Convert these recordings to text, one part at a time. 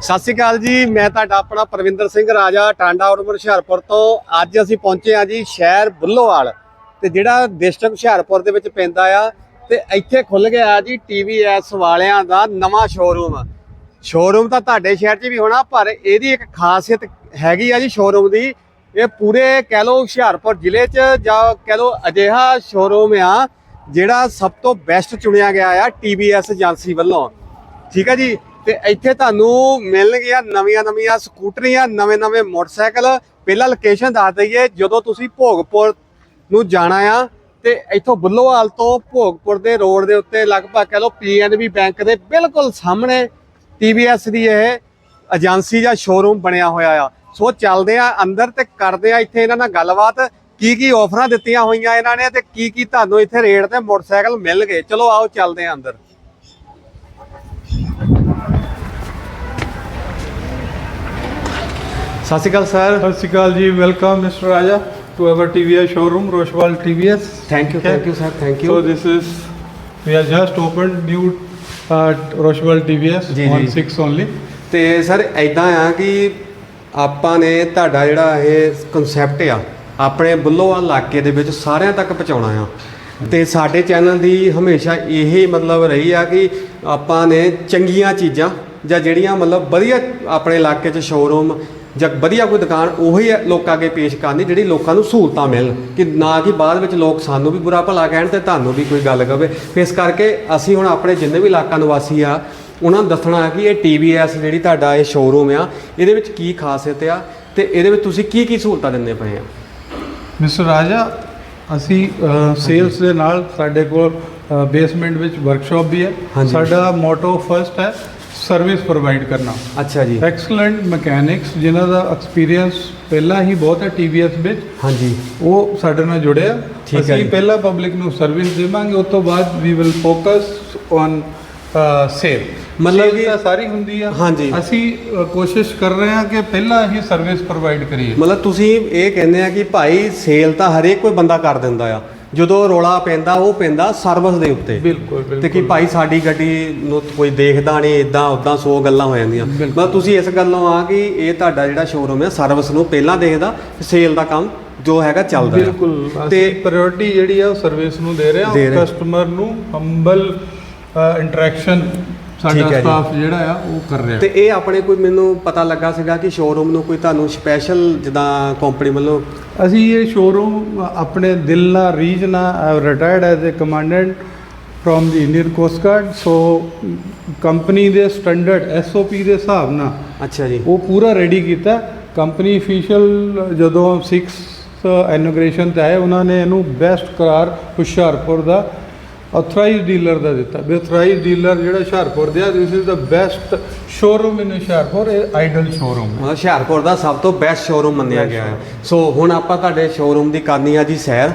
ਸਤਿ ਸ਼੍ਰੀ ਅਕਾਲ ਜੀ, ਮੈਂ ਤੁਹਾਡਾ ਆਪਣਾ ਪ੍ਰਵਿੰਦਰ ਸਿੰਘ ਰਾਜਾ, ਟਾਂਡਾ ਉਰਮਨ ਹੁਸ਼ਿਆਰਪੁਰ ਤੋਂ। ਅੱਜ ਅਸੀਂ ਪਹੁੰਚੇ ਆ ਜੀ ਸ਼ਹਿਰ ਬੁੱਲੋਵਾਲ ਤੇ ਜਿਹੜਾ ਡਿਸਟ੍ਰਿਕਟ ਹੁਸ਼ਿਆਰਪੁਰ ਦੇ ਵਿੱਚ ਪੈਂਦਾ ਆ ਤੇ ਇੱਥੇ ਖੁੱਲ ਗਿਆ ਜੀ ਟੀਵੀਐਸ ਵਾਲਿਆਂ ਦਾ ਨਵਾਂ ਸ਼ੋਰੂਮ ਸ਼ੋਰੂਮ ਤਾਂ ਤੁਹਾਡੇ ਸ਼ਹਿਰ 'ਚ ਵੀ ਹੋਣਾ, ਪਰ ਇਹਦੀ ਇੱਕ ਖਾਸੀਅਤ ਹੈਗੀ ਆ ਜੀ ਸ਼ੋਰੂਮ ਦੀ। ਇਹ ਪੂਰੇ ਕਹਿ ਲਓ ਹੁਸ਼ਿਆਰਪੁਰ ਜ਼ਿਲ੍ਹੇ 'ਚ ਜਾਂ ਕਹਿ ਲਓ ਅਜਿਹਾ ਸ਼ੋਰੂਮ ਆ ਜਿਹੜਾ ਸਭ ਤੋਂ ਬੈਸਟ ਚੁਣਿਆ ਗਿਆ ਆ ਟੀਵੀਐਸ ਏਜੰਸੀ ਵੱਲੋਂ। ਠੀਕ ਹੈ ਜੀ? ਤੇ ਇੱਥੇ ਤੁਹਾਨੂੰ ਮਿਲਣਗੀਆਂ ਨਵੀਆਂ ਨਵੀਆਂ ਸਕੂਟਰੀਆਂ, ਨਵੇਂ ਨਵੇਂ ਮੋਟਰਸਾਈਕਲ। ਪਹਿਲਾਂ ਲੋਕੇਸ਼ਨ ਦੱਸ ਦਈਏ, ਜਦੋਂ ਤੁਸੀਂ ਭੋਗਪੁਰ ਨੂੰ ਜਾਣਾ ਆ, ਤੇ ਇੱਥੋਂ ਬੁੱਲੋਵਾਲ ਤੋਂ ਭੋਗਪੁਰ ਦੇ ਰੋਡ ਦੇ ਉੱਤੇ ਲਗਭਗ ਕਹ ਲਓ ਪੀਐਨਬੀ ਬੈਂਕ ਦੇ ਬਿਲਕੁਲ ਸਾਹਮਣੇ ਟੀਵੀਐਸ ਦੀ ਇਹ ਏਜੰਸੀ ਜਾਂ ਸ਼ੋਰੂਮ ਬਣਿਆ ਹੋਇਆ ਆ। ਸੋ ਚੱਲਦੇ ਆ ਅੰਦਰ ਤੇ ਕਰਦੇ ਆ ਇੱਥੇ ਇਹਨਾਂ ਨਾਲ ਗੱਲਬਾਤ, ਕੀ ਕੀ ਆਫਰਾਂ ਦਿੱਤੀਆਂ ਹੋਈਆਂ ਇਹਨਾਂ ਨੇ ਤੇ ਕੀ ਕੀ ਤੁਹਾਨੂੰ ਇੱਥੇ ਰੇਟ ਤੇ ਮੋਟਰਸਾਈਕਲ ਮਿਲਣਗੇ। ਚਲੋ ਆਓ ਚੱਲਦੇ ਆ ਅੰਦਰ। ਸਤਿ ਸ਼੍ਰੀ ਅਕਾਲ ਸਰ ਸਤਿ ਸ਼੍ਰੀ ਅਕਾਲ ਜੀ welcome mister Raja to our TVS showroom, Rochwal TVS. Thank you thank you sir thank So you this is we have just opened new uh, Rochwal TVS ਜੀ, on ਜੀ। 6 only. ਤੇ ਸਰ ਐਦਾਂ ਆ ਕਿ ਆਪਾਂ ਨੇ ਤੁਹਾਡਾ ਜਿਹੜਾ ਇਹ ਕਨਸੈਪਟ ਆ ਆਪਣੇ ਬੁੱਲੋਵਾਲ ਇਲਾਕੇ ਦੇ ਵਿੱਚ ਸਾਰਿਆਂ ਤੱਕ ਪਹੁੰਚਾਉਣਾ ਆ ਤੇ ਸਾਡੇ ਚੈਨਲ ਦੀ ਹਮੇਸ਼ਾ ਇਹ ਮਤਲਬ ਰਹੀ ਆ ਕਿ ਆਪਾਂ ਨੇ ਚੰਗੀਆਂ ਚੀਜ਼ਾਂ ਜਾਂ ਜਿਹੜੀਆਂ ਮਤਲਬ ਵਧੀਆ ਆਪਣੇ ਇਲਾਕੇ 'ਚ ਸ਼ੋਰੂਮ ਜਾਂ ਵਧੀਆ ਕੋਈ ਦੁਕਾਨ ਉਹੀ ਲੋਕਾਂ ਅੱਗੇ ਪੇਸ਼ ਕਰਨੀ ਜਿਹੜੀ ਲੋਕਾਂ ਨੂੰ ਸਹੂਲਤਾਂ ਮਿਲਣ। ਕਿ ਨਾ ਕਿ ਬਾਅਦ ਵਿੱਚ ਲੋਕ ਸਾਨੂੰ ਵੀ ਬੁਰਾ ਭਲਾ ਕਹਿਣ ਤੇ ਤੁਹਾਨੂੰ ਵੀ ਕੋਈ ਗੱਲ ਕਵੇ। ਇਸ ਕਰਕੇ ਅਸੀਂ ਹੁਣ ਆਪਣੇ ਜਿੰਨੇ ਵੀ ਇਲਾਕਾ ਨਿਵਾਸੀ ਆ ਉਹਨਾਂ ਨੂੰ ਦੱਸਣਾ ਕਿ ਇਹ TVS ਜਿਹੜੀ ਤੁਹਾਡਾ ਇਹ ਸ਼ੋਰੂਮ ਆ ਇਹਦੇ ਵਿੱਚ ਕੀ ਖਾਸੀਅਤ ਆ ਤੇ ਇਹਦੇ ਵਿੱਚ ਤੁਸੀਂ ਕੀ ਕੀ ਸਹੂਲਤਾਂ ਦਿੰਦੇ ਪਏ ਆ? ਮਿਸਟਰ ਰਾਜਾ ਅਸੀਂ ਸੇਲਸ ਦੇ ਨਾਲ ਸਾਡੇ ਕੋਲ ਬੇਸਮੈਂਟ ਵਿੱਚ ਵਰਕਸ਼ਾਪ ਵੀ ਹੈ। ਸਾਡਾ ਮੋਟੋ ਫਰਸਟ ਹੈ ਸਰਵਿਸ ਪ੍ਰੋਵਾਈਡ ਕਰਨਾ। ਅੱਛਾ ਜੀ। ਐਕਸਲੈਂਟ ਮਕੈਨਿਕਸ ਜਿਨ੍ਹਾਂ ਦਾ ਐਕਸਪੀਰੀਅੰਸ ਪਹਿਲਾਂ ਹੀ ਬਹੁਤ ਹੈ TVS ਵਿੱਚ। ਹਾਂਜੀ। ਉਹ ਸਾਡੇ ਨਾਲ ਜੁੜਿਆ। ਠੀਕ ਹੈ ਅਸੀਂ ਜੀ। ਪਹਿਲਾਂ ਪਬਲਿਕ ਨੂੰ ਸਰਵਿਸ ਦੇਵਾਂਗੇ ਉਸ ਤੋਂ ਬਾਅਦ we will focus on sale ਮਤਲਬ ਕਿ- ਸਾਰੀ ਹੁੰਦੀ ਆ। ਹਾਂਜੀ। ਅਸੀਂ ਅ, ਕੋਸ਼ਿਸ਼ ਕਰ ਰਹੇ ਹਾਂ ਕਿ ਪਹਿਲਾਂ ਹੀ ਸਰਵਿਸ ਪ੍ਰੋਵਾਈਡ ਕਰੀਏ। ਮਤਲਬ ਤੁਸੀਂ ਇਹ ਕਹਿੰਦੇ ਆ ਕਿ ਭਾਈ ਸੇਲ ਤਾਂ ਹਰੇਕ ਕੋਈ ਬੰਦਾ ਕਰ ਦਿੰਦਾ ਆ। ਜਦੋਂ ਰੋਲਾ ਪੈਂਦਾ ਉਹ ਪੈਂਦਾ ਸਰਵਿਸ ਦੇ ਉੱਤੇ ਬਿਲਕੁਲ ਤੇ ਕਿ ਭਾਈ ਸਾਡੀ ਗੱਡੀ ਨੂੰ ਕੋਈ ਦੇਖਦਾ ਨਹੀਂ ਇਦਾਂ ਉਦਾਂ ਸੌ ਗੱਲਾਂ ਹੋ ਜਾਂਦੀਆਂ। ਮਤਲਬ ਤੁਸੀਂ ਇਸ ਗੱਲੋਂ ਆ ਕਿ ਇਹ ਤੁਹਾਡਾ ਜਿਹੜਾ ਸ਼ੋਰੂਮ ਹੈ ਸਰਵਿਸ ਨੂੰ ਪਹਿਲਾਂ ਦੇਖਦਾ ਸੇਲ ਦਾ ਕੰਮ ਜੋ ਹੈਗਾ ਚੱਲਦਾ। ਬਿਲਕੁਲ ਤੇ ਪ੍ਰਾਇੋਰਟੀ ਜਿਹੜੀ ਆ ਉਹ ਸਰਵਿਸ ਨੂੰ ਦੇ ਰਹੇ। ਕਸਟਮਰ ਨੂੰ ਹੰਬਲ ਇੰਟਰੈਕਸ਼ਨ ਠੀਕ ਸਾਡਾ ਹੈ ਜੀ। ਸਟਾਫ ਜਿਹੜਾ ਆ ਉਹ ਕਰ ਰਿਹਾ। ਤੇ ਇਹ ਆਪਣੇ ਕੋਈ ਮੈਨੂੰ ਪਤਾ ਲੱਗਾ ਸੀਗਾ ਕਿ ਸ਼ੋਰੂਮ ਨੂੰ ਕੋਈ ਤੁਹਾਨੂੰ ਸਪੈਸ਼ਲ ਜਿੱਦਾਂ ਕੰਪਨੀ ਵੱਲੋਂ ਅਸੀਂ ਇਹ ਸ਼ੋਰੂਮ ਆਪਣੇ ਦਿਲ ਨਾਲ ਰੀਝ ਨਾਲ I retired as a commandant from the Indian Coast Guard so company ਦੇ ਸਟੈਂਡਰਡ ਐਸਓਪੀ ਦੇ ਹਿਸਾਬ ਨਾਲ ਅੱਛਾ ਜੀ। ਉਹ ਪੂਰਾ ਰੈਡੀ ਕੀਤਾ। ਕੰਪਨੀ ਅਫੀਸ਼ੀਅਲ ਜਦੋਂ 6 ਇਨੋਗ੍ਰੇਸ਼ਨ ਤੇ ਆਏ ਉਹਨਾਂ ਨੇ ਇਹਨੂੰ ਬੈਸਟ ਕਰਾਰ ਹੁਸ਼ਿਆਰਪੁਰ ਦਾ ਆਥੋਰਾਈਜ਼ਡ ਡੀਲਰ ਦਾ ਦਿੱਤਾ। ਵੀ ਆਥੋਰਾਈਜ਼ਡ ਡੀਲਰ ਜਿਹੜਾ ਹੁਸ਼ਿਆਰਪੁਰ ਦੇ ਆ this is the best showroom in Hoshiarpur ਇਹ ਆਈਡਲ ਸ਼ੋਰੂਮ ਮਤਲਬ ਹੁਸ਼ਿਆਰਪੁਰ ਦਾ ਸਭ ਤੋਂ ਬੈਸਟ ਸ਼ੋਰੂਮ ਮੰਨਿਆ ਗਿਆ ਹੈ। ਸੋ ਹੁਣ ਆਪਾਂ ਤੁਹਾਡੇ ਸ਼ੋਰੂਮ ਦੀ ਕਰਨੀ ਆ ਜੀ ਸੈਰ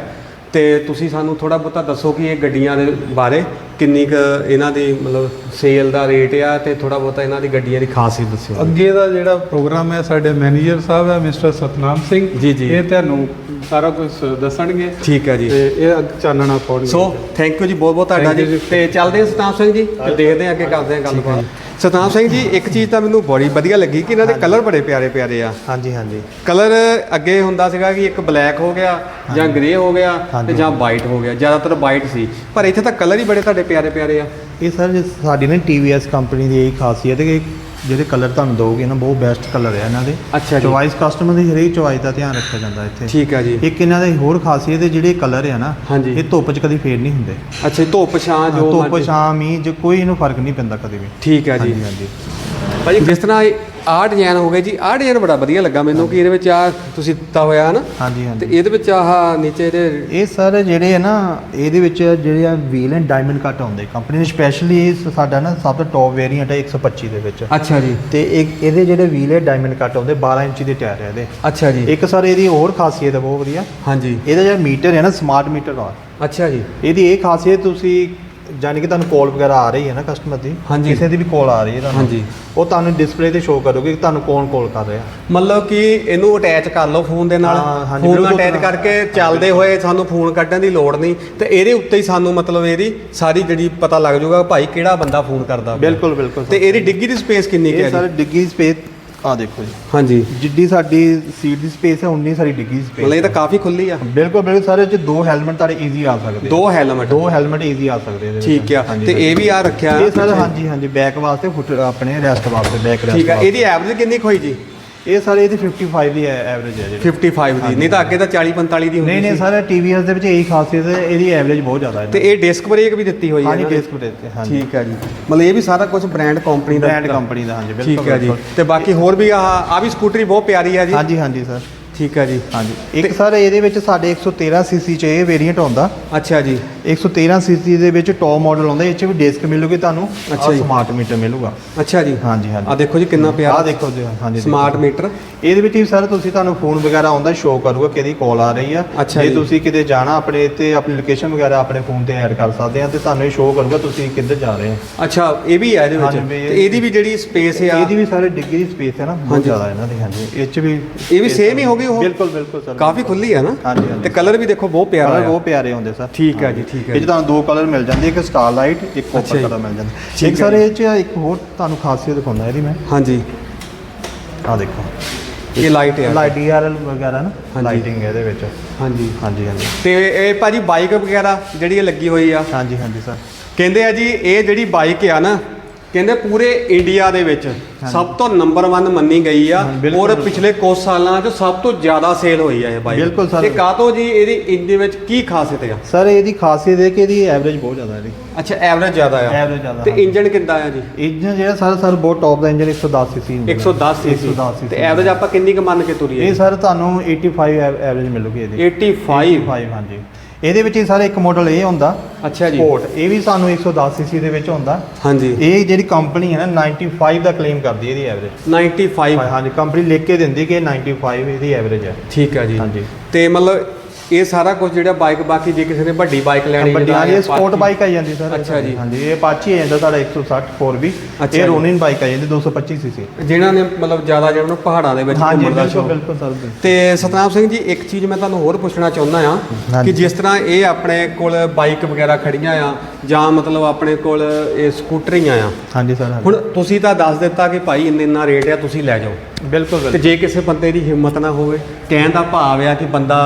ਤੇ ਤੁਸੀਂ ਸਾਨੂੰ ਥੋੜਾ ਬਹੁਤਾ ਦੱਸੋ ਕਿ ਇਹ ਗੱਡੀਆਂ ਦੇ ਬਾਰੇ ਕਿੰਨੀ ਕੁ ਇਹਨਾਂ ਦੀ ਮਤਲਬ ਸੇਲ ਦਾ ਰੇਟ ਆ ਤੇ ਥੋੜਾ ਬਹੁਤਾ ਇਹਨਾਂ ਦੀ ਗੱਡੀਆਂ ਦੀ ਖਾਸੀਅਤ ਦੱਸਿਓ। ਅੱਗੇ ਦਾ ਜਿਹੜਾ ਪ੍ਰੋਗਰਾਮ ਹੈ ਸਾਡੇ ਮੈਨੇਜਰ ਸਾਹਿਬ ਹੈ ਮਿਸਟਰ ਸਤਨਾਮ ਸਿੰਘ। ਜੀ, ਜੀ। ਇਹ ਤੁਹਾਨੂੰ ਸਾਰਾ ਕੁਝ ਦੱਸਣਗੇ। ਠੀਕ ਹੈ ਜੀ। ਤੇ ਇਹ ਅੱਗੇ ਚਾਨਣਾ ਪਾਉਣਗੇ। ਸੋ ਥੈਂਕ ਯੂ ਜੀ ਬਹੁਤ ਬਹੁਤ ਤੁਹਾਡਾ ਜੀ। ਤੇ ਚੱਲਦੇ ਹਾਂ ਸਤਾਮ ਸਿੰਘ ਜੀ। ਤੇ ਦੇਖਦੇ ਹਾਂ ਅੱਗੇ ਕਰਦੇ ਹਾਂ ਗੱਲਬਾਤ। ਸਤਾਮ ਸਿੰਘ ਜੀ ਇੱਕ ਚੀਜ਼ ਤਾਂ ਮੈਨੂੰ ਬੜੀ ਵਧੀਆ ਲੱਗੀ ਕਿ ਇਹਨਾਂ ਦੇ ਕਲਰ ਬੜੇ ਪਿਆਰੇ ਪਿਆਰੇ ਆ। ਹਾਂਜੀ ਹਾਂਜੀ। ਕਲਰ ਅੱਗੇ ਹੁੰਦਾ ਸੀਗਾ ਕਿ ਇੱਕ ਬਲੈਕ ਹੋ ਗਿਆ ਜਾਂ ਗ੍ਰੇ ਹੋ ਗਿਆ ਤੇ। ਜਾਂ ਵਾਈਟ ਹੋ ਗਿਆ। ਜ਼ਿਆਦਾਤਰ ਵਾਈਟ ਸੀ। ਪਰ ਇੱਥੇ ਤਾਂ ਕਲਰ ਹੀ ਬੜੇ ਤੁਹਾਡੇ ਪਿਆਰੇ ਪਿਆਰੇ ਆ। ਇਹ ਸਰ ਸਾਡੀ ਨਾ TVS ਕੰਪਨੀ ਦੀ ਇਹ ਖਾਸੀਅਤ ਹੈ ਕਿ ਜਿਹੜੇ ਕਲਰ ਤੁਹਾਨੂੰ ਦੋਗੇ ਨਾ ਬਹੁਤ ਬੈਸਟ ਕਲਰ ਹੈ ਇਹਨਾਂ ਦੇ। ਅੱਛਾ ਜੀ। ਚੁਆਇਸ ਕਸਟਮਰ ਦੀ ਹਰੇਕ ਚੁਆਇਸ ਦਾ ਧਿਆਨ ਰੱਖਿਆ ਜਾਂਦਾ ਇੱਥੇ। ਠੀਕ ਹੈ ਜੀ। ਇੱਕ ਇਹਨਾਂ ਦੀ ਹੋਰ ਖਾਸੀਅਤ ਹੈ ਜਿਹੜੇ ਕਲਰ ਹੈ ਨਾ ਹਾਂਜੀ। ਇਹ ਧੁੱਪ 'ਚ ਕਦੀ ਫੇਡ ਨਹੀਂ ਹੁੰਦੇ। ਅੱਛਾ ਜੀ, ਧੁੱਪ ਛਾਂ ਜੋ ਧੁੱਪ ਮਰਜ਼ੀ- ਛਾਂ ਮੀਂਹ ਜੇ ਕੋਈ ਇਹਨੂੰ ਫ਼ਰਕ ਨਹੀਂ ਪੈਂਦਾ ਕਦੇ ਵੀ। ਠੀਕ ਹੈ ਜੀ। ਹਾਂਜੀ ਹਾਂਜੀ। ਭਾਜੀ ਜਿਸ ਤਰ੍ਹਾਂ ਇਹ ਆਹ ਡਿਜ਼ਾਈਨ ਹੋ ਗਏ ਜੀ ਆਹ ਡਿਜ਼ਾਈਨ ਬੜਾ ਵਧੀਆ ਲੱਗਾ ਮੈਨੂੰ ਕਿ ਇਹਦੇ ਵਿੱਚ ਆ ਤੁਸੀਂ ਦਿੱਤਾ ਹੋਇਆ ਨਾ ਹਾਂਜੀ ਤੇ ਹਾਂਜੀ ਇਹਦੇ ਵਿੱਚ ਆਹ ਨੀਚੇ ਇਹਦੇ ਇਹ ਸਰ ਜਿਹੜੇ ਹੈ ਨਾ ਇਹਦੇ ਵਿੱਚ ਜਿਹੜੇ ਆ ਵੀਲ ਐਂਡ ਡਾਇਮੰਡ ਕੱਟ ਆਉਂਦੇ। ਕੰਪਨੀ ਨੇ ਸਪੈਸ਼ਲੀ ਸਾਡਾ ਨਾ ਸਭ ਤੋਂ ਟੌਪ ਵੇਰੀਐਂਟ ਹੈ 125 ਦੇ ਵਿੱਚ। ਅੱਛਾ ਜੀ। ਤੇ ਇੱਕ ਇਹਦੇ ਜਿਹੜੇ ਵੀਲ ਹੈ ਡਾਇਮੰਡ ਕੱਟ ਆਉਂਦੇ 12 ਇੰਚੀ ਦੇ ਟਾਇਰ ਹੈ ਇਹਦੇ। ਅੱਛਾ ਜੀ। ਇੱਕ ਸਰ ਇਹਦੀ ਹੋਰ ਖਾਸੀਅਤ ਹੈ ਬਹੁਤ ਵਧੀਆ। ਹਾਂਜੀ। ਇਹਦਾ ਜਿਹੜਾ ਮੀਟਰ ਹੈ ਨਾ ਸਮਾਰਟ ਮੀਟਰ ਆ। ਅੱਛਾ ਜੀ। ਇਹਦੀ ਇਹ ਖਾਸੀਅਤ ਤੁਸੀਂ ਜਾਨੀ ਕਿ ਤੁਹਾਨੂੰ ਕਾਲ ਵਗੈਰਾ ਆ ਰਹੀ ਹੈ ਨਾ ਕਸਟਮਰ ਦੀ ਹਾਂਜੀ। ਕਿਸੇ ਦੀ ਵੀ ਕਾਲ ਆ ਰਹੀ ਹੈ ਤੁਹਾਨੂੰ ਹਾਂਜੀ। ਉਹ ਤੁਹਾਨੂੰ ਡਿਸਪਲੇ ਤੇ ਸ਼ੋ ਕਰੂਗੀ ਕਿ ਤੁਹਾਨੂੰ ਕੌਣ ਕਾਲ ਕਰ ਰਿਹਾ ਮਤਲਬ ਕਿ ਇਹਨੂੰ ਅਟੈਚ ਕਰ ਲਓ ਫੋਨ ਦੇ ਨਾਲ ਹਾਂ, ਹਾਂਜੀ, ਫੋਨ ਨਾਲ ਬਿਲਕੁਲ ਅਟੈਚ ਨਾਲ। ਕਰਕੇ ਚੱਲਦੇ ਹੋਏ ਸਾਨੂੰ ਫੋਨ ਕੱਢਣ ਦੀ ਲੋੜ ਨਹੀਂ ਤੇ ਇਹਦੇ ਉੱਤੇ ਹੀ ਸਾਨੂੰ ਮਤਲਬ ਇਹਦੀ ਸਾਰੀ ਜਿਹੜੀ ਪਤਾ ਲੱਗ ਜਾਊਗਾ ਭਾਈ ਕਿਹੜਾ ਬੰਦਾ ਫੋਨ ਕਰਦਾ ਪਿਆ। ਬਿਲਕੁਲ ਬਿਲਕੁਲ ਤੇ ਇਹਦੀ ਡਿੱਗੀ ਦੀ ਸਪੇਸ ਕਿੰਨੀ ਕੁ ਹੈ ਇਹ ਜੀ ਸਾਰੇ ਡਿੱਗੀ ਸਪੇਸ ਆ ਦੇਖੋ ਜੀ। ਹਾਂਜੀ। ਜਿੱਡੀ ਸਾਡੀ ਸੀਟ ਦੀ ਸਪੇਸ ਹੈ ਉਨੀ ਸਾਡੀ ਡਿੱਗੀ ਸਪੇਸ ਮਤਲਬ ਇਹ ਤਾਂ ਕਾਫੀ ਖੁੱਲੀ ਆ। ਬਿਲਕੁਲ ਬਿਲਕੁਲ ਸਾਰੇ ਚ ਦੋ ਹੈਲਮਟ ਤੁਹਾਡੇ ਈਜ਼ੀ ਆ ਸਕਦੇ। ਦੋ ਹੈਲਮਟ ਦੋ ਹੈਲਮਟ ਈਜ਼ੀ ਆ ਸਕਦੇ ਇਹਦੇ ਵਿੱਚ। ਠੀਕ ਆ। ਹਾਂਜੀ, ਤੇ ਹਾਂਜੀ। ਇਹ ਵੀ ਆ ਰੱਖਿਆ ਇਹ ਸਰ ਹਾਂਜੀ ਹਾਂਜੀ ਬੈਕ ਵਾਸਤੇ ਫੁੱਟ ਆਪਣੇ ਰੈਸਟ ਵਾਸਤੇ ਬੈਕ ਰੈਸਟ ਠੀਕ ਆ। ਇਹਦੀ ਐਵਰੇਜ ਕਿੰਨੀ ਕੁ ਹੋਈ ਜੀ? ਇਹ ਸਾਰੇ ਇਹਦੀ 55 ਦੀ ਐਵਰੇਜ ਹੈ ਜਿਹੜੀ। 55 ਦੀ। ਨਹੀਂ ਤਾਂ ਅੱਗੇ ਤਾਂ 40 45 ਦੀ ਹੁੰਦੀ ਨਹੀਂ ਨਹੀਂ ਸਰ TVS ਦੇ ਵਿੱਚ ਇਹੀ ਖਾਸੀਅਤ ਹੈ ਇਹਦੀ ਐਵਰੇਜ ਬਹੁਤ ਜ਼ਿਆਦਾ ਹੈ। ਤੇ ਇਹ ਡਿਸਕ ਬ੍ਰੇਕ ਵੀ ਦਿੱਤੀ ਹੋਈ ਹੈ ਹਾਂਜੀ। ਡਿਸਕ ਬ੍ਰੇਕ ਤੇ ਹਾਂਜੀ। ਠੀਕ ਹੈ ਜੀ। ਮਤਲਬ ਇਹ ਵੀ ਸਾਰਾ ਕੁਝ ਬ੍ਰਾਂਡ ਕੰਪਨੀ ਦਾ ਬ੍ਰਾਂਡ। ਕੰਪਨੀ ਦਾ ਹਾਂਜੀ ਬਿਲਕੁਲ ਠੀਕ ਹੈ ਜੀ। ਤੇ ਬਾਕੀ ਹੋਰ ਵੀ ਆਹ ਆ ਵੀ ਸਕੂਟਰੀ ਬਹੁਤ ਪਿਆਰੀ ਹੈ ਜੀ। ਹਾਂਜੀ ਹਾਂਜੀ ਸਰ ਠੀਕ ਹੈ ਜੀ। ਹਾਂਜੀ। ਇੱਕ ਸਰ ਇਹਦੇ ਵਿੱਚ ਸਾਡੇ 113 ਸੀਸੀ ਚ ਇਹ ਵੇਰੀਐਂਟ ਆਉਂਦਾ। ਅੱਛਾ ਜੀ। 113 ਸੀਸੀ ਦੇ ਵਿੱਚ ਟੌਪ ਮਾਡਲ ਆਉਂਦਾ ਇਹ ਚ ਵੀ ਡਿਸਕ ਮਿਲੂਗੀ ਤੁਹਾਨੂੰ ਅੱਛਾ ਜੀ। ਸਮਾਰਟ ਮੀਟਰ ਮਿਲੂਗਾ। ਅੱਛਾ ਜੀ। ਹਾਂਜੀ ਹਾਂਜੀ। ਆ ਦੇਖੋ ਜੀ ਕਿੰਨਾ ਪਿਆਰਾ ਆਹ ਦੇਖੋ ਜੀ ਹਾਂਜੀ। ਸਮਾਰਟ ਮੀਟਰ ਇਹਦੇ ਵਿੱਚ ਵੀ ਸਰ ਤੁਸੀਂ ਤੁਹਾਨੂੰ ਫੋਨ ਵਗੈਰਾ ਆਉਂਦਾ ਸ਼ੋ ਕਰੂਗਾ ਕਿਹਦੀ ਕਾਲ ਆ ਰਹੀ ਆ। ਜੇ। ਤੁਸੀਂ ਕਿਤੇ ਜਾਣਾ ਆਪਣੇ ਤੇ ਆਪਣੀ ਲੋਕੇਸ਼ਨ ਵਗੈਰਾ ਆਪਣੇ ਫੋਨ ਤੇ ਐਡ ਕਰ ਸਕਦੇ ਆ ਤੇ ਤੁਹਾਨੂੰ ਇਹ ਸ਼ੋ ਕਰੂਗਾ ਤੁਸੀਂ ਕਿੱਧਰ ਜਾ ਰਹੇ ਹੋ। ਅੱਛਾ ਇਹ ਵੀ ਹੈ ਇਹਦੇ ਵਿੱਚ। ਤੇ ਇਹਦੀ ਵੀ ਜਿਹੜੀ ਸਪੇਸ ਆ। ਇਹਦੀ ਵੀ ਸਾਰੇ ਡਿੱਗੀ ਦੀ ਸਪੇਸ ਹੈ ਨਾ ਬਹੁਤ। ਜ਼ਿਆਦਾ ਇਹਨਾਂ ਦੀ ਹਾਂਜੀ। ਇਹ ਚ ਵੀ ਇਹ ਵੀ same ਹੀ ਹੋ ਗਈ ਉਹ? ਬਿਲਕੁਲ ਬਿਲਕੁਲ ਸਰ ਕਾਫੀ ਖੁੱਲੀ ਹੈ ਨਾ? ਹਾਂਜੀ, ਹਾਂਜੀ। ਤੇ ਕਲਰ ਵੀ ਦੇਖੋ ਬਹੁਤ ਪਿਆਰਾ ਕਲਰ ਹੈ। ਬਹੁਤ ਪਿਆਰੇ ਹੁੰਦੇ ਸਰ। ਠੀਕ ਹੈ ਜੀ, ਠੀਕ ਹੈ ਇਹ 'ਚ। ਤੁਹਾਨੂੰ ਦੋ ਕਲਰ ਮਿਲ ਜਾਂਦੇ ਇੱਕ ਸਟਾਰ ਲਾਈਟ ਇੱਕ ਅੱਛਾ ਕਾਪਰ ਜੀ। ਕਲਰ ਮਿਲ ਜਾਂਦਾ। ਠੀਕ ਇੱਕ ਹੈ ਸਰ। ਇਹ ਚ ਇੱਕ ਹੋਰ ਤੁਹਾਨੂੰ ਖਾਸੀਅਤ ਦਿਖਾਉਂਦਾ ਇਹਦੀ ਮੈਂ। ਹਾਂਜੀ। ਆਹ ਦੇਖੋ। ਇਹ ਲਾਈਟ ਹੈ। ਲਾਈਟ ਡੀਆਰਐਲ ਵਗੈਰਾ ਨਾ ਹਾਂਜੀ। ਲਾਈਟਿੰਗ ਇਹਦੇ ਵਿੱਚ। ਹਾਂਜੀ। ਹਾਂਜੀ ਹਾਂਜੀ। ਤੇ ਇਹ ਭਾਜੀ ਬਾਈਕ ਵਗੈਰਾ ਜਿਹੜੀ ਇਹ ਲੱਗੀ ਹੋਈ ਆ? ਹਾਂਜੀ ਹਾਂਜੀ ਸਰ ਕਹਿੰਦੇ ਆ ਜੀ ਇਹ ਜਿਹੜੀ ਬਾਈਕ ਆ ਨਾ ਕਹਿੰਦੇ ਪੂਰੇ ਇੰਡੀਆ ਦੇ ਵਿੱਚ ਸਭ ਤੋਂ ਨੰਬਰ 1 ਮੰਨੀ ਗਈ ਆ ਹਾਂ, ਔਰ। ਪਿਛਲੇ ਕੁਝ ਸਾਲਾਂ 'ਚ ਸਭ ਤੋਂ ਜ਼ਿਆਦਾ ਸੇਲ ਹੋਈ ਆ ਇਹ ਬਾਈਕ ਬਿਲਕੁਲ ਸਰ। ਇਹ ਕਾਤੋਂ ਜੀ? ਇਹਦੀ ਇੰਜਨ ਵਿੱਚ ਕੀ ਖਾਸੀਅਤ ਆ? ਸਰ ਇਹਦੀ ਖਾਸੀਅਤ ਇਹ ਕਿ ਇਹਦੀ ਐਵਰੇਜ ਬਹੁਤ ਜ਼ਿਆਦਾ ਇਹਦੀ। ਅੱਛਾ ਐਵਰੇਜ ਜ਼ਿਆਦਾ ਆ। ਐਵਰੇਜ ਜ਼ਿਆਦਾ ਤੇ। ਇੰਜਨ ਕਿੰਦਾ ਆ ਜੀ? ਇੰਜਨ ਜਿਹੜਾ ਸਰ ਸਰ ਬਹੁਤ ਟੌਪ ਦਾ ਇੰਜਨ 110 ਸੀਸੀ 110 ਸੀਸੀ 110 cc ਤੇ ਐਵਰੇਜ ਆਪਾਂ ਕਿੰਨੀ ਕੁ ਮੰਨ ਕੇ ਤੁਰੀਏ? ਇਹ ਸਰ ਤੁਹਾਨੂੰ 85 ਐਵਰੇਜ ਮਿਲੂਗੀ ਇਹਦੀ। 85 85 ਹਾਂਜੀ। ਇਹਦੇ ਵਿੱਚ ਹੀ ਸਾਰੇ ਇੱਕ ਮਾਡਲ ਇਹ ਹੁੰਦਾ ਅੱਛਾ ਜੀ। ਸਪੋਰਟ ਇਹ ਵੀ ਸਾਨੂੰ 110 ਸੀਸੀ ਦੇ ਵਿੱਚ ਹੁੰਦਾ। ਹਾਂਜੀ। ਇਹ ਜਿਹੜੀ ਕੰਪਨੀ ਹੈ ਨਾ 95 ਦਾ ਕਲੇਮ ਕਰਦੀ ਇਹਦੀ ਐਵਰੇਜ 95 ਹਾਂਜੀ ਕੰਪਨੀ ਲਿਖ ਕੇ ਦਿੰਦੀ ਕਿ ਇਹ 95 ਇਹਦੀ ਐਵਰੇਜ ਹੈ। ਠੀਕ ਹੈ ਜੀ। ਹਾਂਜੀ। ਤੇ ਮਤਲਬ ਇਹ ਸਾਰਾ ਕੁਝ ਜਿਹੜਾ ਬਾਈਕ ਬਾਕੀ ਜੇ ਕਿਸੇ ਨੇ ਵੱਡੀ ਬਾਈਕ ਲੈਣੀ ਵੱਡੀ ਇਹ Apache- ਸਪੋਰਟ ਬਾਈਕ ਆ ਜਾਂਦੀ ਸਰ ਅੱਛਾ ਜੀ। ਹਾਂਜੀ ਇਹ ਅਪਾਚੀ ਆ ਜਾਂਦਾ ਤੁਹਾਡਾ 160 4 ਵੀ ਇਹ। ਰੋਨਿਨ ਬਾਈਕ ਆ ਜਾਂਦੀ 225 ਸੀਸੀ ਜਿਨ੍ਹਾਂ ਨੇ ਮਤਲਬ ਜ਼ਿਆਦਾ ਜਿਹੜਾ ਨੂੰ ਪਹਾੜਾਂ ਦੇ ਵਿੱਚ ਘੁੰਮਣ ਦਾ ਸ਼ੌਕ ਬਿਲਕੁਲ ਸਰ। ਤੇ ਸਤਨਾਮ ਸਿੰਘ ਜੀ ਇੱਕ ਚੀਜ਼ ਮੈਂ ਤੁਹਾਨੂੰ ਹੋਰ ਪੁੱਛਣਾ ਚਾਹੁੰਦਾ ਆ ਕਿ। ਜਿਸ ਤਰ੍ਹਾਂ ਇਹ ਆਪਣੇ ਕੋਲ ਬਾਈਕ ਵਗੈਰਾ ਖੜੀਆਂ ਆ ਜਾਂ ਮਤਲਬ ਆਪਣੇ ਕੋਲ ਇਹ ਸਕੂਟਰੀਆਂ ਆ ਹਾਂਜੀ ਸਰ। ਹੁਣ ਤੁਸੀਂ ਤਾਂ ਦੱਸ ਦਿੱਤਾ ਕਿ ਭਾਈ ਇੰਨੇ ਇੰਨਾ ਰੇਟ ਆ ਤੁਸੀਂ ਲੈ ਜਾਓ ਬਿਲਕੁਲ ਤੇ ਜੇ ਕਿਸੇ ਬੰਦੇ ਦੀ ਹਿੰਮਤ ਨਾ ਹੋਵੇ ਕਹਿਣ ਦਾ ਭਾਵ ਆ ਕਿ ਬੰਦਾ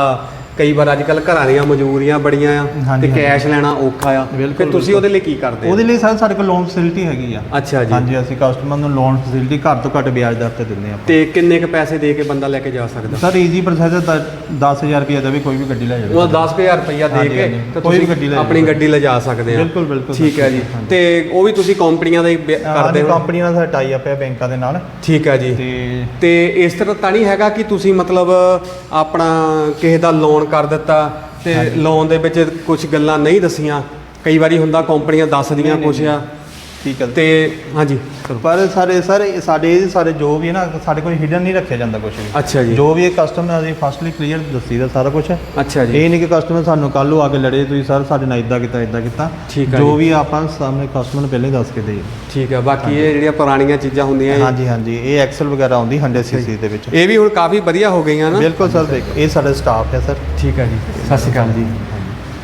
ਕਈ ਵਾਰ ਅੱਜ ਕੱਲ ਘਰਾਂ ਦੀਆਂ ਮਜਬੂਰੀਆਂ ਬੜੀਆਂ ਆ ਤੇ। ਕੈਸ਼ ਲੈਣਾ ਔਖਾ ਆ। ਫਿਰ ਤੁਸੀਂ। ਉਹਦੇ ਲਈ ਕੀ ਕਰਦੇ ਉਹਦੇ ਲਈ ਸਰ ਸਾਡੇ ਕੋਲ ਲੋਨ ਫੈਸਿਲਿਟੀ ਹੈਗੀ ਆ। ਅੱਛਾ ਜੀ। ਹਾਂਜੀ ਅਸੀਂ ਕਸਟਮਰ ਨੂੰ ਲੋਨ ਫੈਸਿਲਿਟੀ ਘੱਟ ਤੋਂ ਘੱਟ ਵਿਆਜ ਦਰ ਤੇ ਦਿੰਦੇ ਆ ਤੇ ਕਿੰਨੇ ਕ ਪੈਸੇ ਦੇ ਕੇ ਬੰਦਾ ਲੈ ਕੇ ਜਾ ਸਕਦਾ? ਸਰ ਈਜ਼ੀ ਪ੍ਰੋਸੈਸ 10000 ਰੁਪਏ ਦਾ ਵੀ ਕੋਈ ਵੀ ਗੱਡੀ ਲੈ ਜਾਵੇ। ਉਹ 10000 ਰੁਪਇਆ ਦੇ ਕੇ। ਤੇ ਤੁਸੀਂ ਗੱਡੀ ਲੈ ਆਪਣੀ। ਗੱਡੀ ਲਿਜਾ ਸਕਦੇ ਆ। ਬਿਲਕੁਲ, ਬਿਲਕੁਲ ਠੀਕ ਹੈ ਜੀ। ਤੇ ਉਹ ਵੀ ਤੁਸੀਂ ਕੰਪਨੀਆਂ ਦਾ ਹੀ ਕਰਦੇ ਹੋ? ਕੰਪਨੀ ਨਾਲ ਸਾਡਾ ਟਾਈ ਅਪ ਹੈ ਬੈਂਕਾਂ ਦੇ ਨਾਲ। ਠੀਕ ਹੈ ਜੀ। ਤੇ ਤੇ ਇਸ ਤਰ੍ਹਾਂ ਤਾਂ ਨਹੀਂ ਹੈਗਾ ਕਿ ਤੁਸੀਂ ਮਤਲਬ ਆਪਣਾ ਕਿਸੇ ਦਾ ਲੋਨ ਕਰ ਦਿੱਤਾ ਤੇ ਲੋਨ ਦੇ ਵਿੱਚ ਕੁਝ ਗੱਲਾਂ ਨਹੀਂ ਦਸੀਆਂ। ਕਈ ਵਾਰੀ ਹੁੰਦਾ ਕੰਪਨੀਆਂ ਦੱਸਦੀਆਂ ਕੁਝ ਆ ਠੀਕ ਹੈ ਤੇ ਹਾਂਜੀ। ਪਰ ਸਾਡੇ ਸਰ ਸਾਡੇ ਇਹ ਸਾਰੇ ਜੋ ਵੀ ਹੈ ਨਾ ਸਾਡੇ ਕੋਲ ਹਿਡਨ ਨਹੀਂ ਰੱਖਿਆ ਜਾਂਦਾ ਕੁਝ ਵੀ। ਅੱਛਾ ਜੀ। ਜੋ ਵੀ ਇਹ ਕਸਟਮਰ ਅਸੀਂ ਫਸਟਲੀ ਕਲੀਅਰ ਦੱਸੀਦਾ ਸਾਰਾ ਕੁਝ ਅੱਛਾ ਜੀ। ਇਹ ਨਹੀਂ ਕਿ ਕਸਟਮਰ ਸਾਨੂੰ ਕੱਲ ਨੂੰ ਆ ਕੇ ਲੜੇ ਤੁਸੀਂ ਸਰ ਸਾਡੇ ਨਾਲ ਇਦਾਂ ਕੀਤਾ ਇਦਾਂ ਕੀਤਾ। ਜੋ। ਵੀ ਆਪਾਂ ਸਾਹਮਣੇ ਕਸਟਮਰ ਨੂੰ ਪਹਿਲੇ ਦੱਸ ਕੇ ਦੇਈਏ। ਠੀਕ ਹੈ ਬਾਕੀ ਇਹ ਜਿਹੜੀਆਂ ਪੁਰਾਣੀਆਂ ਚੀਜ਼ਾਂ ਹੁੰਦੀਆਂ ਹਾਂਜੀ ਹਾਂਜੀ। ਇਹ ਐਕਸਲ ਵਗੈਰਾ ਆਉਂਦੀ 100 ਸੀਸੀ ਦੇ ਵਿੱਚ। ਇਹ ਵੀ ਹੁਣ ਕਾਫੀ ਵਧੀਆ ਹੋ ਗਈਆਂ ਨਾ। ਬਿਲਕੁਲ ਸਰ ਦੇਖ ਇਹ ਸਾਡਾ ਸਟਾਫ ਹੈ ਸਰ। ਠੀਕ ਹੈ ਜੀ। ਸਤਿ ਸ਼੍ਰੀ ਅਕਾਲ ਜੀ।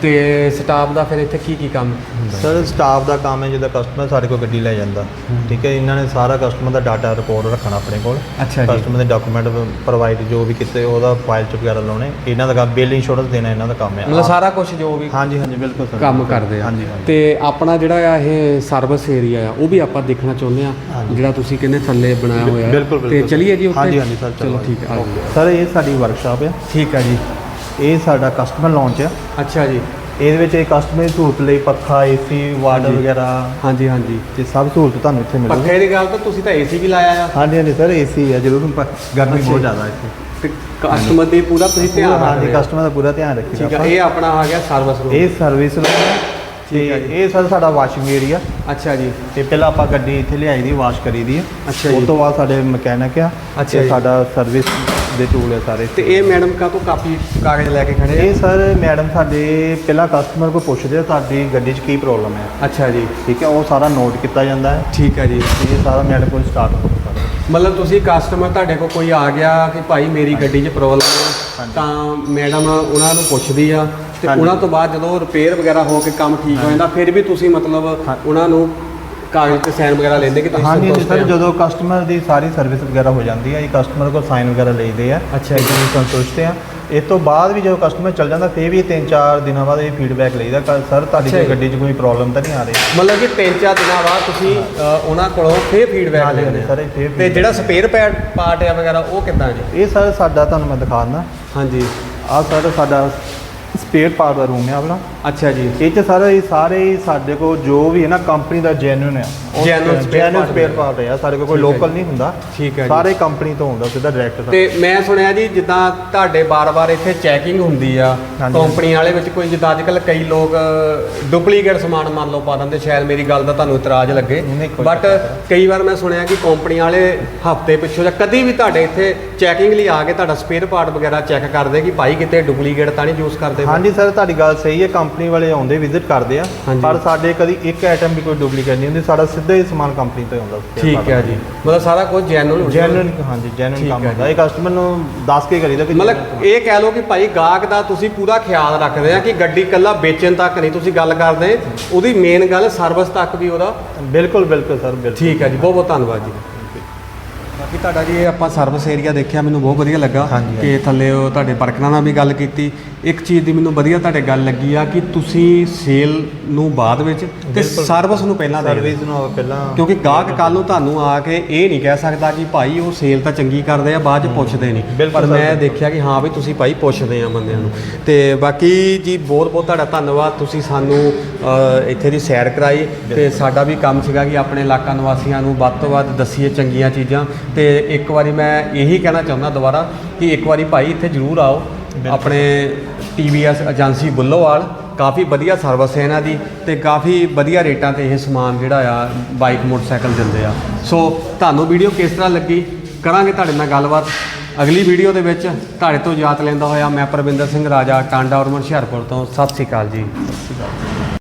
ਤੇ ਸਟਾਫ ਦਾ ਫਿਰ ਇੱਥੇ ਕੀ ਕੀ ਕੰਮ ਹੁੰਦਾ? ਸਰ ਸਟਾਫ ਦਾ ਕੰਮ ਹੈ ਜਦੋਂ ਕਸਟਮਰ ਸਾਡੇ ਕੋਲ ਗੱਡੀ ਲੈ ਜਾਂਦਾ। ਠੀਕ ਹੈ ਇਹਨਾਂ ਨੇ ਸਾਰਾ ਕਸਟਮਰ ਦਾ ਡਾਟਾ ਰਿਕਾਰਡ ਰੱਖਣਾ ਆਪਣੇ ਕੋਲ। ਅੱਛਾ ਜੀ। ਕਸਟਮਰ ਦੇ ਡਾਕੂਮੈਂਟ ਪ੍ਰੋਵਾਈਡ ਜੋ ਵੀ ਕੀਤੇ ਉਹਦਾ ਫਾਈਲ ਚ ਵਗੈਰਾ ਲਾਉਣੇ ਇਹਨਾਂ ਦਾ ਕੰਮ ਬਿੱਲ ਇੰਸ਼ੋਰੈਂਸ ਦੇਣਾ ਇਹਨਾਂ ਦਾ ਕੰਮ ਹੈ। ਮਤਲਬ ਸਾਰਾ ਕੁਝ ਜੋ ਵੀ ਹਾਂਜੀ ਹਾਂਜੀ ਬਿਲਕੁਲ ਸਰ। ਕੰਮ ਕਰਦੇ ਆ। ਹਾਂਜੀ ਹਾਂਜੀ। ਤੇ ਆਪਣਾ ਜਿਹੜਾ ਆ ਇਹ ਸਰਵਿਸ ਏਰੀਆ ਆ ਉਹ ਵੀ ਆਪਾਂ ਦੇਖਣਾ ਚਾਹੁੰਦੇ ਆ ਹਾਂਜੀ। ਜਿਹੜਾ ਤੁਸੀਂ ਕਹਿੰਦੇ ਥੱਲੇ ਬਣਾਇਆ ਹੋਇਆ। ਹੈ। ਬਿਲਕੁਲ ਤੇ ਚਲਿਏ ਜੀ ਉੱਤੇ ਹਾਂਜੀ ਹਾਂਜੀ ਸਰ ਚਲੋ ਠੀਕ ਆਓ। ਸਰ ਇਹ ਸਾਡੀ ਵਰਕਸ਼ਾਪ ਹੈ ਠੀਕ ਹੈ ਜੀ। ਇਹ ਸਾਡਾ ਕਸਟਮਰ ਲਾਂਚ ਹੈ। ਅੱਛਾ ਜੀ। ਇਹਦੇ ਵਿੱਚ ਇਹ ਕਸਟਮਰ ਦੀ ਸਹੂਲਤ ਲਈ ਪੱਖਾ ਏਸੀ ਵਾਟਰ ਹਾਂਜੀ। ਵਗੈਰਾ। ਹਾਂਜੀ ਹਾਂਜੀ। ਤੇ ਸਭ ਸਹੂਲਤ ਤੁਹਾਨੂੰ ਇੱਥੇ ਮਿਲੂਗੀ। ਪੱਖੇ ਦੀ ਗੱਲ ਤਾਂ ਤੁਸੀਂ ਤਾਂ ਏਸੀ ਵੀ ਲਾਇਆ ਆ। ਹਾਂਜੀ ਹਾਂਜੀ ਸਰ ਏਸੀ ਹੈ। ਜਦੋਂ ਗਰਮੀ ਬਹੁਤ। ਜ਼ਿਆਦਾ ਇੱਥੇ। ਤੇ ਕਸਟਮਰ ਦੀ ਪੂਰਾ ਤੁਸੀਂ ਧਿਆਨ ਹਾਂਜੀ ਰੱਖਦੇ ਆ ਕਸਟਮਰ ਦਾ ਪੂਰਾ ਧਿਆਨ ਰੱਖੀਦਾ। ਠੀਕ ਹੈ। ਇਹ ਆਪਣਾ ਆ ਗਿਆ ਸਰਵਿਸ ਰੂਮ ਇਹ ਸਰਵਿਸ ਰੂਮ ਹੈ। ਤੇ ਹੈ। ਇਹ ਸਰ ਸਾਡਾ ਵਾਸ਼ਿੰਗ ਏਰੀਆ ਅੱਛਾ ਜੀ। ਤੇ ਪਹਿਲਾਂ ਆਪਾਂ ਗੱਡੀ ਇੱਥੇ ਲਿਆਈ ਦੀ ਵਾਸ਼ ਕਰੀ ਦੀ ਹੈ। ਉਸ ਤੋਂ ਬਾਅਦ ਸਾਡੇ ਮਕੈਨਿਕ ਆ। ਅੱਛਾ ਤੇ। ਸਾਡਾ ਸਰਵਿਸ ਦੇ ਟੂਲ ਹੈ ਸਾਰੇ। ਤੇ ਇਹ ਮੈਡਮ ਕਾ ਤੋਂ ਕਾਪੀ ਕਾਗਜ਼ ਲੈ ਕੇ ਖੜੇ ਇਹ ਸਰ ਮੈਡਮ ਸਾਡੇ ਪਹਿਲਾਂ ਕਸਟਮਰ ਕੋਲ ਪੁੱਛਦੇ ਆ ਸਾਡੀ ਗੱਡੀ 'ਚ ਕੀ ਪ੍ਰੋਬਲਮ ਹੈ? ਅੱਛਾ ਜੀ। ਠੀਕ ਹੈ ਉਹ ਸਾਰਾ ਨੋਟ ਕੀਤਾ ਜਾਂਦਾ ਹੈ। ਠੀਕ ਹੈ ਜੀ। ਤੇ ਇਹ ਸਾਰਾ ਮੈਡਮ ਕੋਲ ਸਟਾਰਟ ਹੋ ਸਕਦਾ ਮਤਲਬ ਤੁਸੀਂ ਕਸਟਮਰ ਤੁਹਾਡੇ ਕੋਲ ਕੋਈ ਆ ਗਿਆ ਕਿ ਭਾਈ ਮੇਰੀ ਗੱਡੀ 'ਚ ਪ੍ਰੋਬਲਮ ਹੈ ਤਾਂ ਮੈਡਮ ਉਹਨਾਂ ਨੂੰ ਪੁੱਛਦੀ ਆ ਤੇ ਹਾਂਜੀ। ਉਹਨਾਂ ਤੋਂ ਬਾਅਦ ਜਦੋਂ ਰਿਪੇਅਰ ਵਗੈਰਾ ਹੋ ਕੇ ਕੰਮ ਠੀਕ ਹੋ ਜਾਂਦਾ ਫਿਰ ਵੀ ਤੁਸੀਂ ਮਤਲਬ ਹਾਂ। ਉਹਨਾਂ ਨੂੰ ਕਾਗਜ਼ ਤੇ ਸਾਈਨ ਵਗੈਰਾ ਲੈਂਦੇ ਕਿ ਤੁਸੀਂ ਹਾਂਜੀ ਸੰਤੁਸ਼ਟ ਸਰ? ਜਦੋਂ ਕਸਟਮਰ ਦੀ ਸਾਰੀ ਸਰਵਿਸ ਵਗੈਰਾ ਹੋ ਜਾਂਦੀ ਹੈ ਇਹ ਕਸਟਮਰ ਕੋਲ ਸਾਈਨ ਵਗੈਰਾ ਲਈਦੇ ਆ ਅੱਛਾ। ਜੀ। ਤੁਸੀਂ ਸੰਤੁਸ਼ਟ ਆ। ਇਸ ਤੋਂ ਬਾਅਦ ਵੀ ਜਦੋਂ ਕਸਟਮਰ ਚੱਲ ਜਾਂਦਾ ਫਿਰ ਵੀ 3-4 ਦਿਨਾਂ ਬਾਅਦ ਇਹ ਫੀਡਬੈਕ ਲਈਦਾ ਕਿ ਸਰ ਤੁਹਾਡੀ ਅੱਛਾ ਕੋਈ ਜੀ। ਗੱਡੀ 'ਚ ਕੋਈ ਪ੍ਰੋਬਲਮ ਤਾਂ ਨਹੀਂ ਆ ਰਹੀ? ਮਤਲਬ ਕਿ ਤਿੰਨ ਚਾਰ ਦਿਨਾਂ ਬਾਅਦ ਤੁਸੀਂ ਅ, ਉਹਨਾਂ ਕੋਲੋਂ ਫੇਰ ਫੀਡਬੈਕ ਹਾਂਜੀ, ਲੈਂਦੇ ਸਰ, ਇਹ ਫਿਰ ਤੇ ਜਿਹੜਾ ਸਪੇਅਰ ਪਾਰਟ ਆ ਵਗੈਰਾ ਉਹ ਕਿੱਦਾਂ ਜੀ? ਇਹ ਸਰ ਸਾਡਾ ਤੁਹਾਨੂੰ ਮੈਂ ਦਿਖਾ ਦਿੰਦਾ ਹਾਂਜੀ। ਆ ਸਰ ਸਾਡਾ ਸਪੇਅਰ ਪਾਰਟ ਦਾ ਰੂਮ ਹੈ ਆਪਣਾ। ਅੱਛਾ ਜੀ। ਇਹ ਚ ਸਰ ਇਹ ਸਾਰੇ ਹੀ ਸਾਡੇ ਕੋਲ ਜੋ ਵੀ ਹੈ ਨਾ ਕੰਪਨੀ ਦਾ ਜੈਨੂਇਨ ਹੈ Genuine spare part spare part ਹੈ ਸਾਡੇ ਕੋਲ ਕੋਈ ਠੀਕ ਹੈ ਲੋਕਲ ਜੀ। ਨਹੀਂ ਹੁੰਦਾ। ਠੀਕ ਹੈ ਜੀ। ਸਾਰੇ ਕੰਪਨੀ ਤੋਂ ਹੁੰਦਾ ਸਿੱਧਾ ਡਾਇਰੈਕਟ ਤੇ ਮੈਂ ਸੁਣਿਆ ਜੀ ਜਿੱਦਾਂ ਤੁਹਾਡੇ ਬਾਰ-ਬਾਰ ਇੱਥੇ ਚੈਕਿੰਗ ਹੁੰਦੀ ਆ ਹਾਂਜੀ। ਕੰਪਨੀ ਵਾਲੇ ਵਿੱਚ ਕੋਈ ਜਿੱਦਾਂ ਅੱਜਕੱਲ ਕਈ ਲੋਕ ਡੁਪਲੀਕੇਟ ਸਮਾਨ ਮੰਨ ਲਓ ਪਾ ਦਿੰਦੇ ਸ਼ਾਇਦ ਮੇਰੀ ਗੱਲ ਦਾ ਤੁਹਾਨੂੰ ਇਤਰਾਜ਼ ਲੱਗੇ। ਨਹੀਂ, ਕੋਈ ਬਟ ਕਈ ਵਾਰ ਮੈਂ ਸੁਣਿਆ ਕਿ ਕੰਪਨੀ ਵਾਲੇ ਹਫ਼ਤੇ ਪਿੱਛੋਂ ਜਾਂ ਕਦੀ ਵੀ ਤੁਹਾਡੇ ਇੱਥੇ ਚੈਕਿੰਗ ਲਈ ਆ ਕੇ ਤੁਹਾਡਾ ਸਪੇਅਰ ਪਾਰਟ ਵਗੈਰਾ ਚੈੱਕ ਕਰਦੇ ਕਿ ਭਾਈ ਕਿਤੇ ਡੁਪਲੀਕੇਟ ਤਾਂ ਨਹੀਂ ਯੂਜ਼ ਕਰਦੇ। ਹਾਂਜੀ ਸਰ ਤੁਹਾਡੀ ਗੱਲ ਸਹੀ ਹੈ ਕੰਪਨੀ ਵਾਲੇ ਆਉਂਦੇ ਵਿਜ਼ਿਟ ਕਰਦੇ ਆ। ਪਰ ਸਾਡੇ ਕਦੀ ਇੱਕ ਆਈਟਮ ਵੀ ਕੋਈ ਡੁਪਲੀਕੇਟ ਨਹੀਂ ਹੁੰਦੀ ਸਾਡਾ ਸਿੱਧਾ ਹੀ ਸਮਾਨ ਕੰਪਨੀ ਤੋਂ ਆਉਂਦਾ। ਠੀਕ ਹੈ ਜੀ। ਮਤਲਬ ਸਾਰਾ ਕੁਝ ਜੈਨੂਅਲ ਜੈਨੂਇਨ ਹਾਂਜੀ ਜੈਨੂਇਨ ਕੰਮ ਹੁੰਦਾ। ਇਹ ਕਸਟਮਰ ਨੂੰ ਦੱਸ ਕੇ ਕਰੀਦਾ ਕਿ ਮਤਲਬ ਇਹ ਕਹਿ ਲਓ ਕਿ ਭਾਈ ਗਾਹਕ ਦਾ ਤੁਸੀਂ ਪੂਰਾ ਖਿਆਲ ਰੱਖਦੇ ਆ ਕਿ ਗੱਡੀ ਕੱਲਾ ਵੇਚਣ ਤੱਕ ਨਹੀਂ ਤੁਸੀਂ ਗੱਲ ਕਰਦੇ। ਉਹਦੀ ਮੇਨ ਗੱਲ ਸਰਵਿਸ ਤੱਕ ਵੀ ਉਹਦਾ ਬਿਲਕੁਲ ਬਿਲਕੁਲ ਸਰ ਬਿਲਕੁਲ। ਠੀਕ ਹੈ ਜੀ। ਬਹੁਤ ਬਹੁਤ ਧੰਨਵਾਦ ਜੀ। ਬਾਕੀ ਤੁਹਾਡਾ ਜੀ ਇਹ ਆਪਾਂ ਸਰਵਿਸ ਏਰੀਆ ਦੇਖਿਆ ਮੈਨੂੰ ਬਹੁਤ ਵਧੀਆ ਲੱਗਾ ਹਾਂਜੀ, ਕਿ ਥੱਲੇ ਉਹ ਤੁਹਾਡੇ ਵਰਕਰਾਂ ਨਾਲ ਵੀ ਗੱਲ ਕੀਤੀ। ਇੱਕ ਚੀਜ਼ ਦੀ ਮੈਨੂੰ ਵਧੀਆ ਤੁਹਾਡੇ ਗੱਲ ਲੱਗੀ ਆ ਕਿ ਤੁਸੀਂ ਸੇਲ ਨੂੰ ਬਾਅਦ ਵਿੱਚ ਤੇ ਬਿਲਕੁਲ। ਸਰਵਿਸ ਨੂੰ ਪਹਿਲਾਂ ਦੇ ਸਰਵਿਸ ਨੂੰ ਪਹਿਲਾਂ ਕਿਉਂਕਿ ਗਾਹਕ ਕੱਲ ਨੂੰ ਤੁਹਾਨੂੰ ਆ ਕੇ ਇਹ ਨਹੀਂ ਕਹਿ ਸਕਦਾ ਕਿ ਭਾਈ ਉਹ ਸੇਲ ਤਾਂ ਚੰਗੀ ਕਰਦੇ ਆ ਬਾਅਦ ਚ ਪੁੱਛਦੇ ਨਹੀਂ। ਬਿਲਕੁਲ ਪਰ ਸਰ, ਮੈਂ ਬਿਲਕੁਲ। ਦੇਖਿਆ ਕਿ ਹਾਂ ਵੀ ਤੁਸੀਂ ਭਾਈ ਪੁੱਛਦੇ ਆ ਬੰਦਿਆਂ ਨੂੰ। ਤੇ ਬਾਕੀ ਜੀ ਬਹੁਤ ਬਹੁਤ ਤੁਹਾਡਾ ਧੰਨਵਾਦ ਤੁਸੀਂ ਸਾਨੂੰ ਅ, ਇੱਥੇ ਦੀ ਸੈਰ ਕਰਾਈ ਤੇ ਸਾਡਾ ਵੀ ਕੰਮ ਸੀਗਾ ਕਿ ਆਪਣੇ ਇਲਾਕਾ ਨਿਵਾਸੀਆਂ ਨੂੰ ਵੱਧ ਤੋਂ ਵੱਧ ਦੱਸੀਏ ਚੰਗੀਆਂ ਚੀਜ਼ਾਂ ਤੇ ਇੱਕ ਵਾਰੀ ਮੈਂ ਇਹੀ ਕਹਿਣਾ ਚਾਹੁੰਦਾ ਦੁਬਾਰਾ ਕਿ ਇੱਕ ਵਾਰੀ ਭਾਈ ਇੱਥੇ ਜ਼ਰੂਰ ਆਓ। ਆਪਣੇ TVS ਏਜੰਸੀ ਬੁੱਲੋਵਾਲ ਕਾਫੀ ਵਧੀਆ ਸਰਵਿਸ ਹੈ ਇਹਨਾਂ ਦੀ ਤੇ ਕਾਫੀ ਵਧੀਆ ਰੇਟਾਂ ਤੇ ਇਹ ਸਮਾਨ ਜਿਹੜਾ ਆ ਬਾਈਕ ਮੋਟਰਸਾਈਕਲ ਦਿੰਦੇ ਆ। ਸੋ ਤੁਹਾਨੂੰ ਵੀਡੀਓ ਕਿਸ ਤਰ੍ਹਾਂ ਲੱਗੀ? ਕਰਾਂਗੇ ਤੁਹਾਡੇ ਨਾਲ ਗੱਲਬਾਤ। ਅਗਲੀ ਵੀਡੀਓ ਦੇ ਵਿੱਚ ਤੁਹਾਡੇ ਤੋਂ ਯਾਦ ਲੈਂਦਾ ਹੋਇਆ ਮੈਂ ਪਰਵਿੰਦਰ ਸਿੰਘ ਰਾਜਾ ਟਾਂਡਾ ਔਰਮਨ ਹੁਸ਼ਿਆਰਪੁਰ ਤੋਂ। ਸਤਿ ਸ਼੍ਰੀ ਅਕਾਲ ਜੀ।